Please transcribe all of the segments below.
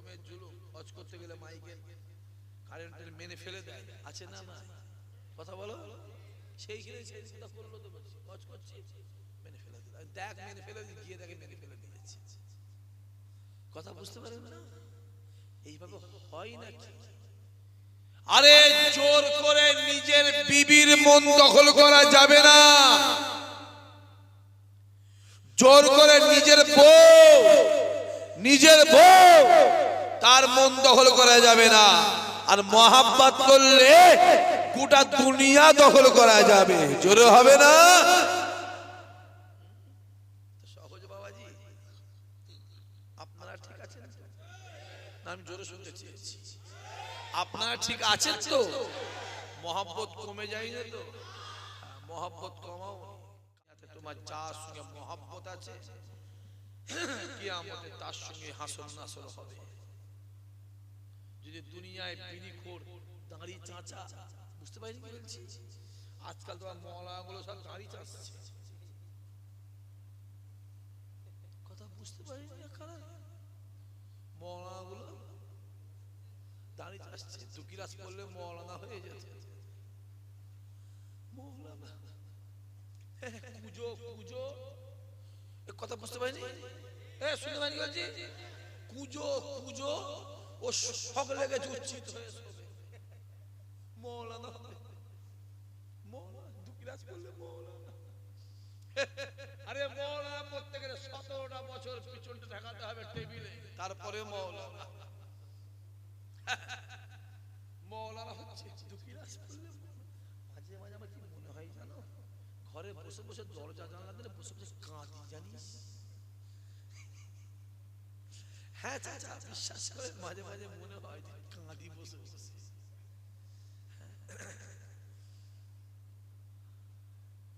রকমের জুলুম করতে গেলে মাইকে কারেন্টের মেনে ফেলে দেয়। আছে না না কথা বলো। সেই চিন্তা করল তো করছি, মেনে ফেলে দিল। দেখ, মেনে ফেলে গিয়ে দেখে মেনে ফেলে কথা বুঝতে পারেন না? এইভাবে হয় না আরে জোর করে নিজের বিবির মন দখল করা যাবে না। জোর করে নিজের বউ নিজের বউ তার মন দখল করা যাবে না। আর মহাব্বত করলে গোটা দুনিয়া দখল করা যাবে। জোরে হবে না? আপনারা ঠিক আছেন তো? মহাব্বত কমে যায় না তো? মহাব্বত কমাও তোমার যার সঙ্গে মহাব্বত আছে কি আমাদের তার সঙ্গে হাসল নাসল হবে। যদি দুনিয়ায় বিড়িখোর দাঁড়ি চাঁচা বুঝতে পারিনি কি বলছি? আজকাল তোমার মহলা গুলো সব দাঁড়ি চাচ্ছে কথা বুঝতে পারিনি না খারাপ। মহলা গুলো দাঁড়িয়ে আসছে দু করলে মৌলানা হয়ে যেত। মৌলানা হ্যাঁ, কুজো কুজো। কথা বুঝতে পারিনি? কুজো কুজো। ও শখ লেগে উচ্ছিত হয়ে মৌলানা মৌলানা দু গিলাস করলে মৌলানা। আরে মৌলানা পড়তে গেলে সতেরোটা বছর পিছনটা ঠেকাতে হবে টেবিলে। তারপরে মৌলানা। মৌলানা হচ্ছে দুঃখীরাজ বললে মাঝে মাঝে আমার কি মনে হয় জানো? ঘরে বসে বসে দরজা জানলা দিলে বসে বসে কাঁদি জানিস? হ্যাঁ চাচা বিশ্বাস করে মাঝে মাঝে মনে হয় যে কাঁদি বসে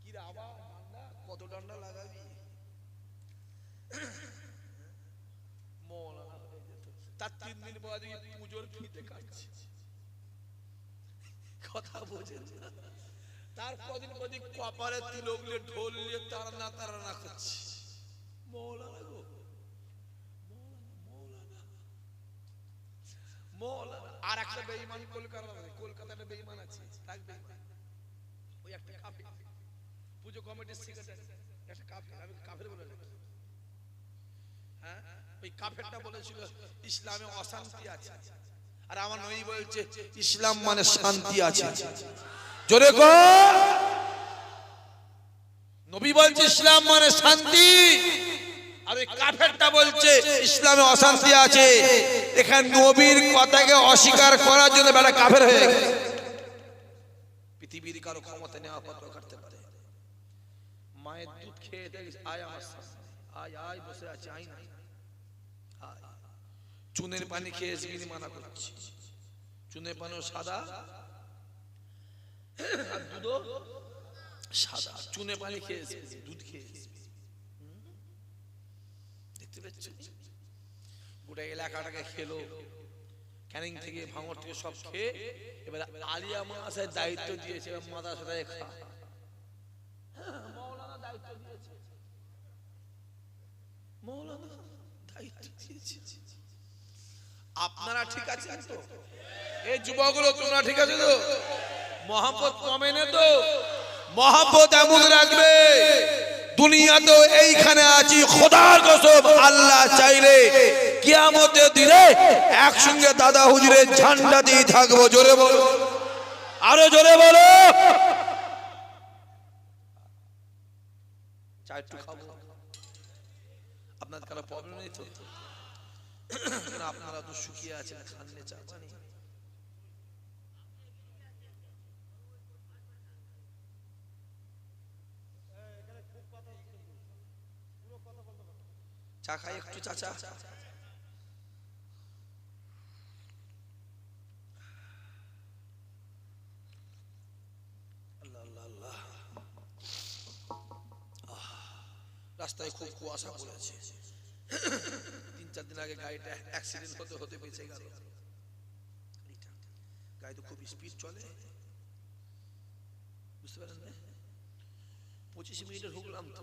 কি কত লাগাবি? তার তিন দিন বাদে পুজোর ফিতে কাটছে। কথা বোঝেন তার কদিন কদিন কপালে তিলক ঢোল নিয়ে তারা না তারা না মৌলানা মৌলানা আর একটা বেঈমান কলকাতা কলকাতাতে বেঈমান আছে। থাকবে ওই একটা কাফের। পুজো কমিটির সেক্রেটারি একটা কাফের। আমি কাফের বলে রাখি। হ্যাঁ? ওই কাফেরটা বলেছিল ইসলামে অশান্তি আছে। আর আমার নবী বলছে ইসলাম মানে শান্তি আছে। জোরে কো নবী বলছে ইসলাম মানে শান্তি। ইসলামে অশান্তি আছে। এখানে নবীর কথাকে অস্বীকার করার জন্য বেটা কাফের হয়ে পৃথিবীর কারও ক্ষমতা নেওয়া কাটতে পারে? মায়ের দুধ খেয়ে বসে আছে না। চুনের পানি খেয়ে এসবিনি মানা করছি। চুনের পানিও সাদা। দুধও সাদা। চুনে পানি খেয়ে এসবি, দুধ খেয়ে এসবি। হুম? পাচ্ছ গোটা এলাকাটাকে খেলো। ক্যানিং থেকে ভাঙর থেকে সব খেয়ে এবার আলিয়া মাসের দায়িত্ব দিয়েছে এবার মাথা সাথে খা। মৌলানা দায়িত্ব দিয়েছে। মৌলানা দায়িত্ব দিয়েছে। আপনারা ঠিক আছেন তো? এই যুবকগুলো তোমরা ঠিক আছে তো? মহাব্বত কমে না তো। মহাব্বত এমন রাখবে। দুনিয়া তো এইখানে আছি, খোদার কসম, আল্লাহ চাইলে কিয়ামতের দিনে একসঙ্গে দাদা হুজুরের ঝান্ডা দিয়ে থাকব, জোরে বলো। আরও জোরে বলো। আপনাদের কারও প্রবলেম নেই তো? আপনারা তো শুকিয়ে আছেন খানলে চা চা খাই একটু চাচা রাস্তায় খুব কুয়াশা পড়েছে। তিন, চার দিন আগে গাড়িটা অ্যাক্সিডেন্ট হতে হতে বেঁচে গেল। গাড়ি তো খুব স্পিড চলে। বুঝতে পারেন পঁচিশ মিনিটে ঢুকলাম তো।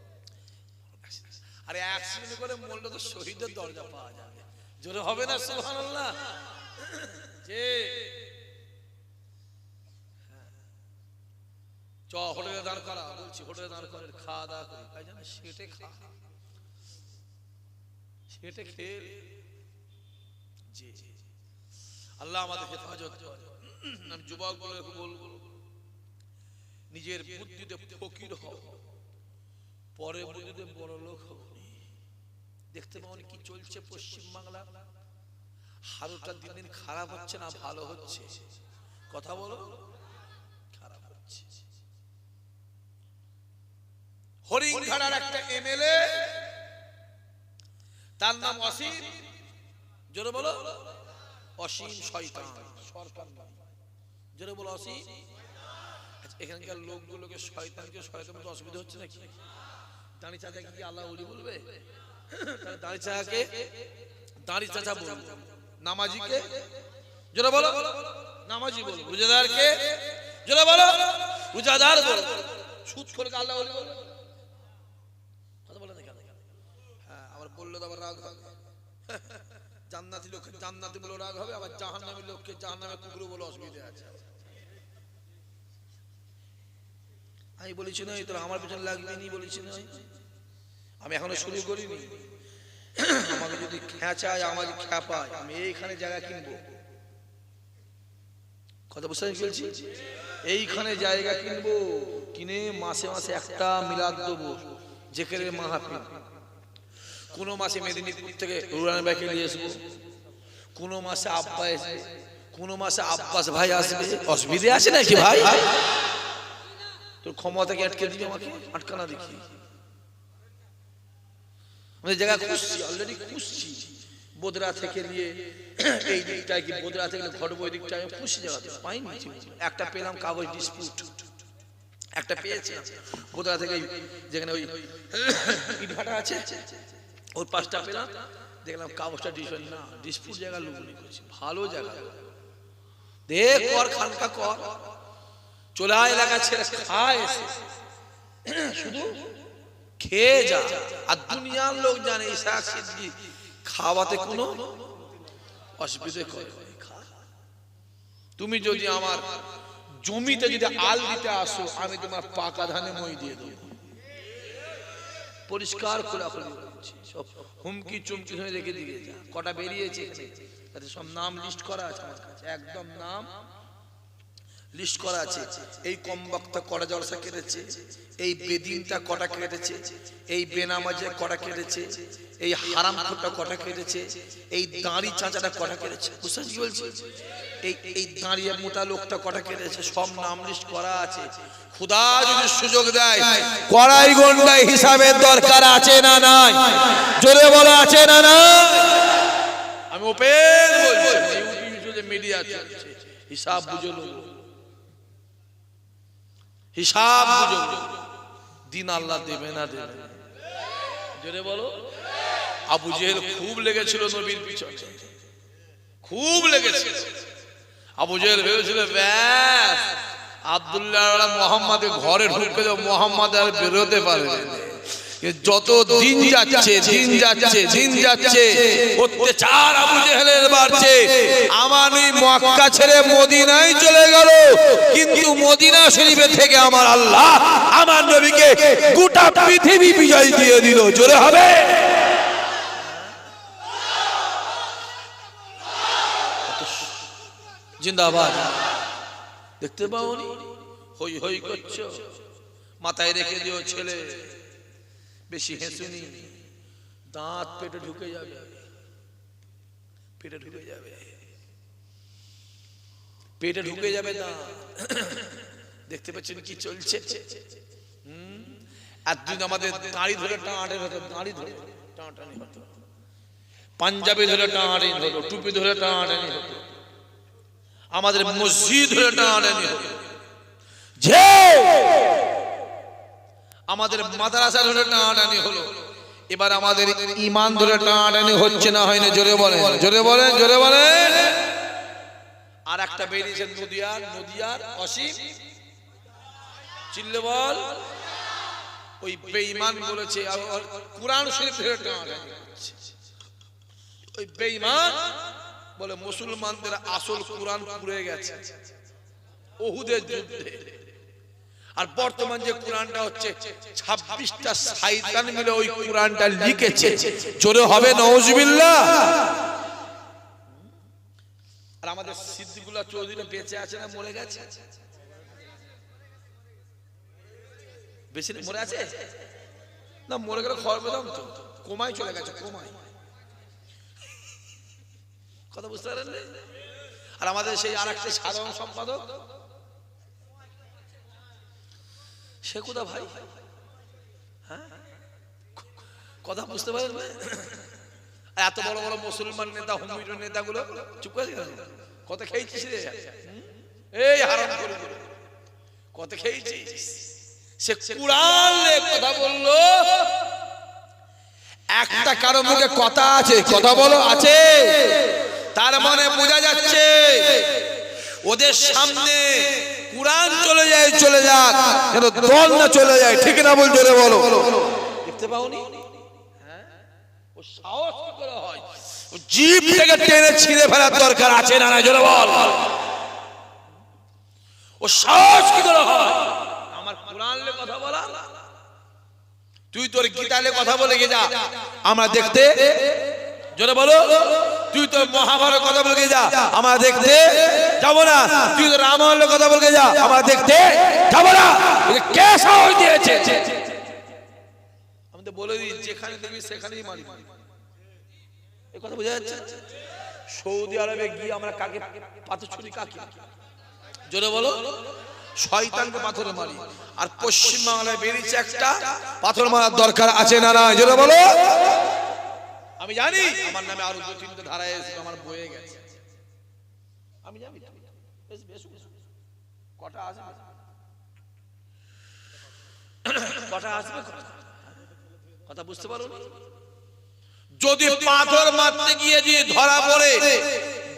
আরে অ্যাক্সিডেন্ট করে মরলে তো শহীদের দরজা পাওয়া যাবে। জোরে হবে না, সুবহানাল্লাহ? যে। চ, হোটেলে দাঁড় করা, বলছি হোটেলে দাঁড় করে খাওয়া দাওয়া করি। তাই জানো, সেটে খা। সেটে খেয়ে জি আল্লাহ আমাদের হেফাজত আমি যুবক বলে বলব, নিজের বুদ্ধিতে ফকির হও পরে বুদ্ধিতে বড় লোক হও। দেখতে পাওনি কি চলছে পশ্চিম বাংলা হারোটা দিন দিন খারাপ হচ্ছে না ভালো হচ্ছে? কথা বলো। খারাপ হচ্ছে। হরিণঘাটার একটা এমএলএ তার নাম অসীম। জোরে বলো। অসীম শয়তান। সরকার জোরে বলো অসীম। আচ্ছা, এখানকার লোকগুলোকে শয়তানকে শয়তান মতো অসুবিধা হচ্ছে নাকি? দাঁড়ি চাচাকে কি আল্লাহ উলি বলবে? দাঁড়ি চাচাকে দাঁড়ি চাচা বলবে। নামাজিকে? জোরে বলো। নামাজি বলো রোজাদারকে জোরে বলো। রোজাদার বলো। সুদ করে আল্লাহ উলি বলবে কথা বলে না হ্যাঁ আবার বললে তো আবার রাগ হবে। জান্নাতি লোককে জান্নাতি বলে রাগ হবে আবার জাহান্নামী লোককে জাহান্নামে কুকুর বলে অসুবিধা আছে। আমি বলেছি না তোর আমার পিছনে লাগবে নি বলেছি না আমি এখনও শুরু করিনি। আমাকে যদি খেঁচায় আমাকে খ্যাপায় আমি এইখানে জায়গা কিনবো। কথা বুঝতে পেরেছি এইখানে জায়গা কিনবো, কিনে মাসে মাসে একটা মিলাদ দেবো যেখানে মাহাপিল কোনো মাসে মেদিনীপুর থেকে রুরান ব্যাকে নিয়ে আসব কোনো মাসে আব্বা আসবে কোনো মাসে আব্বাস ভাই আসবে। অসুবিধে আছে নাকি ভাই? তোর ক্ষমতাকে আটকে দিবি আমাকে? আটকানা দেখি। আমাদের জায়গা খুঁজছি অলরেডি খুঁজছি বোদরা থেকে নিয়ে এই দিকটায় কি বোদরা থেকে ঘটবো, ওই দিকটায় আমি খুঁজছি জায়গা পাইনি। একটা পেলাম কাগজ ডিসপুট একটা পেয়েছি বোদরা থেকে যেখানে ওই ইটভাটা আছে, ওর পাঁচটা পেলাম। দেখলাম কাগজটা ডিসপুট না ডিসপুট জায়গা লুকুনি করেছি। ভালো জায়গা। দেখ কর খানকা কর। চোলা এলাকা ছেড়ে খায় শুধু খেয়ে যা। আর দুনিয়ার লোক জানে ঈশা খাওয়াতে কোনো অসুবিধে করে। তুমি যদি আমার জমিতে যদি আল দিতে আসো আমি তোমার পাকা ধানে মই দিয়ে দেবো। পরিষ্কার। সব হুমকি চুমকি হয়ে রেখে দিয়ে যা। কটা বেরিয়েছে? তাতে সব নাম লিস্ট করা আছে আমার কাছে। একদম নাম লিস্ট করা আছে। এই কম বক্তা কটা জলসা কেটেছে, এই বেদিনটা কটা কেটেছে, এই বেনামাজে কটা কেটেছে, এই হারাম খোটা কটা কেটেছে, এই দাঁড়ি চাঁচাটা কটা কেটেছে। বুঝতে কি বলছি? এই এই দাঁড়িয়ে মোটা লোকটা কটা কেটেছে? সব নাম লিস্ট করা আছে। খুদা যদি সুযোগ দেয়, কড়াই গন্ডাই হিসাবের দরকার আছে না নাই? জোরে বলা আছে না না? আমি ওপেন বলছি মিডিয়া চলছে। হিসাব বুঝে লোক হিসাব দিন আল্লাহ দেবে না দেবে। জোরে বলো। আবু জেহেল খুব লেগেছিল নবীর পিছনে। খুব লেগেছিল। আবু জেহেল ভেবেছিল, ব্যাস, আব্দুল্লাহ মোহাম্মদ ঘরে ঢুকে মোহাম্মদ আর বেরোতে পারবে না। যত দিন যাচ্ছে দিন যাচ্ছে দিন যাচ্ছে। অত্যাচার আবু জেহেলের বাড়ছে। মক্কা ছেড়ে মদিনায় চলে গেল। কিন্তু মদিনা শরীফের থেকে আমার আল্লাহ আমার নবীকে গোটা পৃথিবী বিজয় দিয়ে দিল। জোরে হবে। জিন্দাবাদ। দেখতে পাওনি? হই হই করছ। মাথায় রেখে দিও ছেলে। বেশি হেসুনি দাঁত পেটে ঢুকে যাবে। পেটে ঢুকে যাবে। পেটে ঢুকে যাবে দাঁত। দেখতে পাচ্ছেন কি চলছে? হুম? একদিন আমাদের দাঁড়ি ধরে টাঁটের হতো দাঁড়ি ধরে টাঁটানি হতো। পাঞ্জাবি ধরে টানাটানি হলো টুপি ধরে টানাটানি হলো আমাদের মসজিদ ধরে টানাটানি হলো যে আমাদের মাদ্রাসা ধরে টানাটানি হলো। এবার আমাদের ইমান ধরে টানাটানি হচ্ছে না হয়নি জোরে বলেন জোরে বলেন জোরে বলেন। আর একটা বেরিয়েছে নদিয়ার নদিয়ার অসীম। চিল্লে বল। ওই বেঈমান বলেছে কোরআন শরীফ ধরে টানাটানি ওই বেঈমান বলে, মুসলমানদের আসল কোরআন পুড়ে গেছে। ওহুদের যুদ্ধে। আর বর্তমান যে কোরআনটা হচ্ছে, ছাব্বিশটা সাইতান মিলে ওই কোরআনটা লিখেছে। জোরে হবে নজবিল্লা আর আমাদের সিদ্দিকুল্লাহ চৌধুরী বেঁচে আছে না মরে গেছে? বেশি মরে আছে? না, মরে গেলে খবর পেতাম তো। কোমায় চলে গেছে, কোমায়। কথা বুঝতে পারেন আর আমাদের সেই আর একটা সাধারণ সম্পাদক সে কোথা ভাই? হ্যাঁ? কথা বুঝতে পারেন এত বড় বড় মুসলমান নেতা হুমির নেতাগুলো চুপ করে কত খেয়েছিস রে? এই হারাম করে। কত খেয়েছিস? সে কুরআন কথা বলল। একটা কারও মুখে কথা আছে, কথা বলো, আছে। তার মানে বোঝা যাচ্ছে, ওদের সামনে কোরআন চলে যায় চলে যাক। যেন দল না চলে যায় ঠিক না বল জোরে বলো। দেখতে পাওনি? হ্যাঁ? ও সাহস কি করে হয়? ও জিভ থেকে টেনে ছিঁড়ে ফেলার দরকার আছে না না জোরে বল। ও সাহস কি করে হয়? আমার কোরআন লে কথা বলা? তুই তোর গীতালে কথা বলে গে যা। আমরা দেখতে জোরে বলো। তুই তোর মহাভারত কথা বলে যা। আমরা দেখতে যাব না। তুই তো রামায়ণের কথা বলে যা। আমরা দেখতে যাব না। কে সাহস দিয়েছে? আমি তো বলে দিই যেখানে দেখবি সেখানেই মারি এই কথা বোঝা যাচ্ছে? সৌদি আরবে গিয়ে আমরা কাকে পাথর ছুরি কাকে? জোরে বলো। শয়তানকে পাথরে মারি। আর পশ্চিম বাংলায় বেরিয়েছে একটা পাথর মারার দরকার আছে না না জোরে বলো। আমি জানি। আমার নামে আরও দু তিনটে ধারায় এসে আমার বয়ে গেছে। আমি জানি বেশ বেশ বেশ। কটা আসবে? কটা আসবে? কথা বুঝতে পারো যদি পাথর মারতে গিয়ে যদি ধরা পড়ে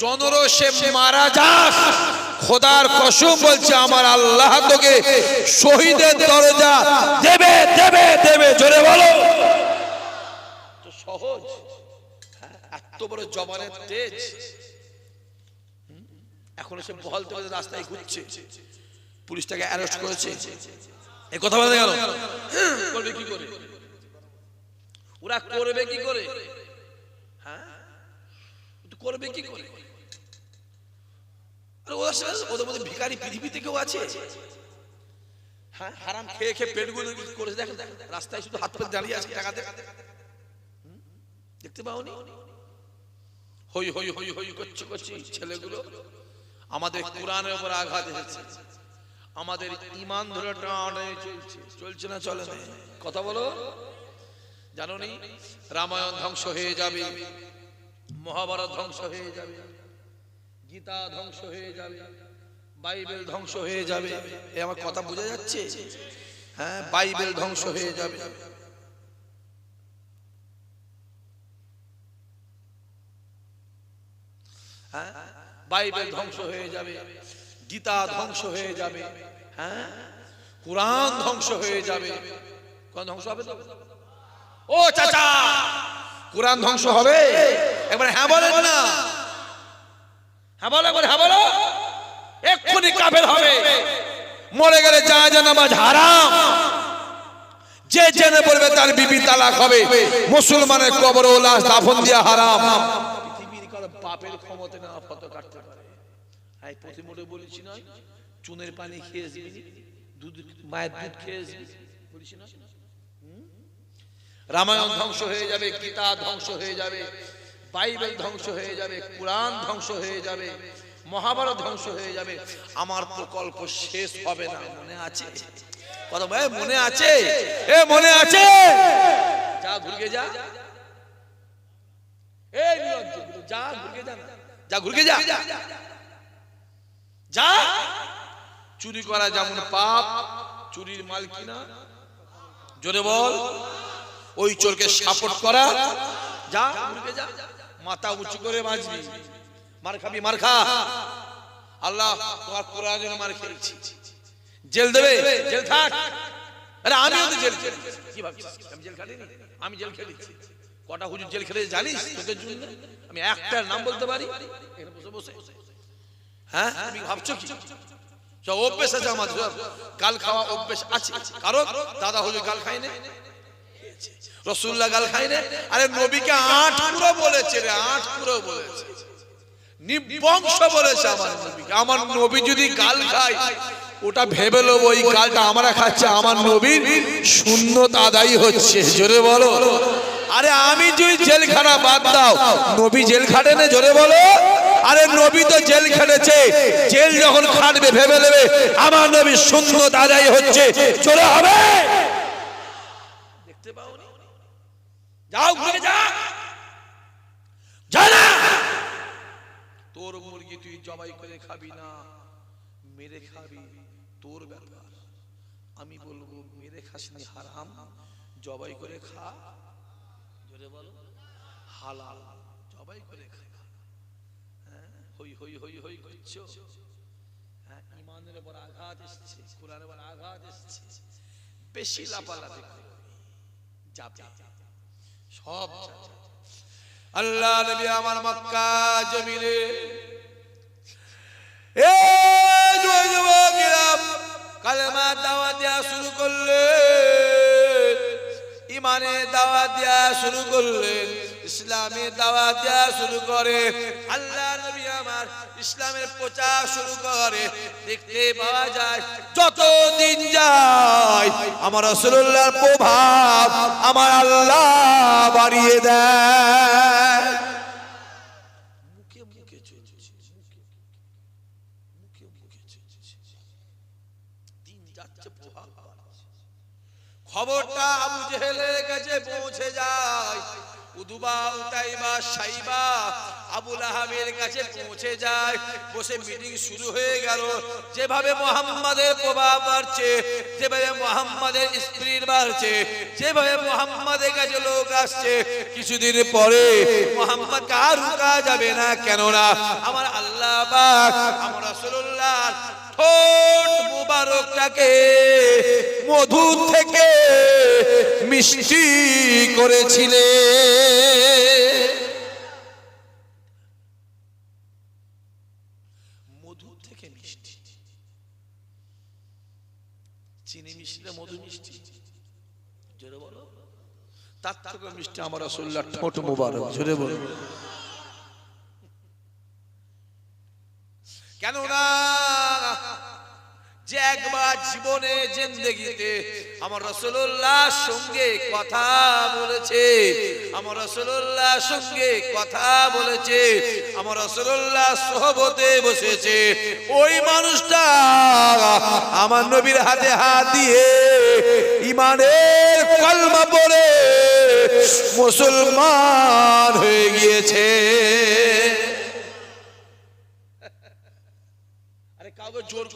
জনরসে মারা যাস খোদার কসম বলছে আমার আল্লাহ তোকে শহীদের দরজা দেবে দেবে দেবে জোরে বলো। সহজ। এত বড় জবানের তেজ। এখন সে বহল তো রাস্তায় ঘুরছে। পুলিশ তাকে অ্যারেস্ট করেছে। এই কথা বলতে গেল। করবে কি করে? ওরা করবে কি করে? হ্যাঁ? করবে কি করে? আরে ওদের সাথে ওদের মধ্যে ভিখারি পৃথিবীতে কেউ আছে? হ্যাঁ? হারাম খেয়ে খেয়ে পেটগুলো করে দেখেন দেখেন, রাস্তায় শুধু হাত পা দাঁড়িয়ে আছে হুম? দেখতে পাওনি? হই হই হই হই করছে করছে ছেলেগুলো আমাদের কোরআনের উপর আঘাত এসেছে। আমাদের ইমান ধরে টানাটানি চলছে। চলছে না চলে না? কথা বলো। জানো নি, রামায়ণ ধ্বংস হয়ে যাবে, মহাভারত ধ্বংস হয়ে যাবে, গীতা ধ্বংস হয়ে যাবে, বাইবেল ধ্বংস হয়ে যাবে। এ আমার কথা বোঝা যাচ্ছে? হ্যাঁ বাইবেল ধ্বংস হয়ে যাবে। হ্যাঁ বাইবেল ধ্বংস হয়ে যাবে, গীতা ধ্বংস হয়ে যাবে হ্যাঁ? কোরআন ধ্বংস হয়ে যাবে। কোরআন ধ্বংস হবে ও চাচা, কোরআন ধ্বংস হবে? একবার হ্যাঁ বলেন না। হ্যাঁ বলো, একবার হ্যাঁ বলো। এক্ষুনি কাফের হবে। মরে গেলে যা নামাজ হারাম। যে জেনে বলবে তার বিবি তালাক হবে। মুসলমানের কবর ও লাশ দাফন দিয়া হারাম। বাপের ক্ষমতা না ফটো কাটতে পারে? আই প্রতিমোটে বলেছি না, চুনের পানি খেয়ে দুধ, মায়ের দুধ খেয়ে আসবি। বলেছি না? রামায়ণ ধ্বংস হয়ে যাবে, গীতা ধ্বংস হয়ে যাবে, বাইবেল ধ্বংস হয়ে যাবে, কোরআন ধ্বংস হয়ে যাবে, মহাভারত ধ্বংস হয়ে যাবে। আমার প্রকল্প শেষ হবে না। মনে আছে? কথা ভাই মনে আছে? এ, মনে আছে? যা ঘুরে যা। এই যা, ঘুরকে যা যা চুরি করা যেমন পাপ, চুরির মাল কিনা? জোরে বল। ওই চোরকে সাপোর্ট করা। যা মাথা উঁচু করে বাঁচবি। মার খাবি, মার খা। আল্লাহ, তোমার কোরআন জন্য মার খেয়েছি। জেল দেবে? জেল থাক। আরে, আমিও জেল খেলি। আমি জেল খাটিনি? আমি জেল খেলেছি। কটা হুজুর জেল খেলে জানিস? তোদের জন্য। আমি একটার নাম বলতে পারি? বসে হ্যাঁ? তুমি ভাবছ কি? অভ্যেস আছে আমাদের। গাল খাওয়া অভ্যেস আছে। কারণ দাদা হুজুর গাল খায় না রসুল্লাহ গাল খায় না আরে নবীকে আট পুরো বলেছে রে, আট পুরো বলেছে। নিবংশ বলেছে আমার নবীকে। আমার নবী যদি গাল খায়, ওটা ভেবে লোব ওই গালটা আমরা খাচ্ছে। আমার নবীর শূন্যতা আদায় হচ্ছে। জোরে বলো। আরে আমি যদি জেলখানা বাদ দাও। নবী জেল খাটে না জোরে বলো? আরে নবী তো জেল খেটেছে। জেল যখন খাটবে, ভেবে নেবে, আমার নবীর শূন্যতা আদায় হচ্ছে। চলে হবে? আমি বলব, মেরে খাসনি হারাম, জবাই করে খা। জোরে বলো? হালাল। জবাই করে হ্যাঁ? হই হই হই হই করছ? হ্যাঁ ইমানের উপর আঘাত এসছে কোরআনের উপর আঘাত এসছে। বেশি লাপালাপি যাবে সব আল্লাহ নবী আমার মক্কা জমিনে এ যুবকেরা কালেমা দাওয়াত দেওয়া শুরু করলেন ইমানে দাওয়া দেওয়া শুরু করলেন, ইসলামে দাওয়া দেওয়া শুরু করে। আল্লাহ নবী আমার ইসলামের প্রচার শুরু করে। দেখতে পাওয়া যায় যত দিন যায় আমার রসুল্লাহর প্রভাব আমার আল্লাহ বাড়িয়ে দেয় মুখে মুখে চলছে মুখে মুখে মুখে চলছে দিন যাচ্ছে প্রভাব বাড়ছে। খবরটা আবু জেহেলের কাছে পৌঁছে যায়। উদুবা, উতাইবা, সাইবা আবুল আহাবের কাছে পৌঁছে যায়। বসে মিটিং শুরু হয়ে গেল। যেভাবে মোহাম্মদের প্রভাব বাড়ছে, যেভাবে মোহাম্মদের স্পিরিট বাড়ছে, যেভাবে মোহাম্মদের কাছে লোক আসছে, কিছুদিন পরে মোহাম্মদ কার রুকা যাবে না? কেননা আমার আল্লাহ আমার রাসূলুল্লাহ ঠোঁট মুবারকটাকে মধু থেকে মিষ্টি করেছিলে। মধু থেকে মিষ্টি। চিনি মিষ্টি মধু মিষ্টি? জোরে বলো। তার থেকে মিষ্টি আমার রসুল্লাহ ঠোঁট মুবারক, জোরে বলো। কেননা যে একবার জীবনে, জিন্দগিতে আমার রসুল্লাহ সঙ্গে কথা বলেছে, আমার রসুল্লাহ সঙ্গে কথা বলেছে, আমার রসুল্লাহ সহবতে বসেছে, ওই মানুষটা আমার নবীর হাতে হাত দিয়ে ইমানের কলমা পড়ে মুসলমান হয়ে গিয়েছে। আরে কাউকে জোর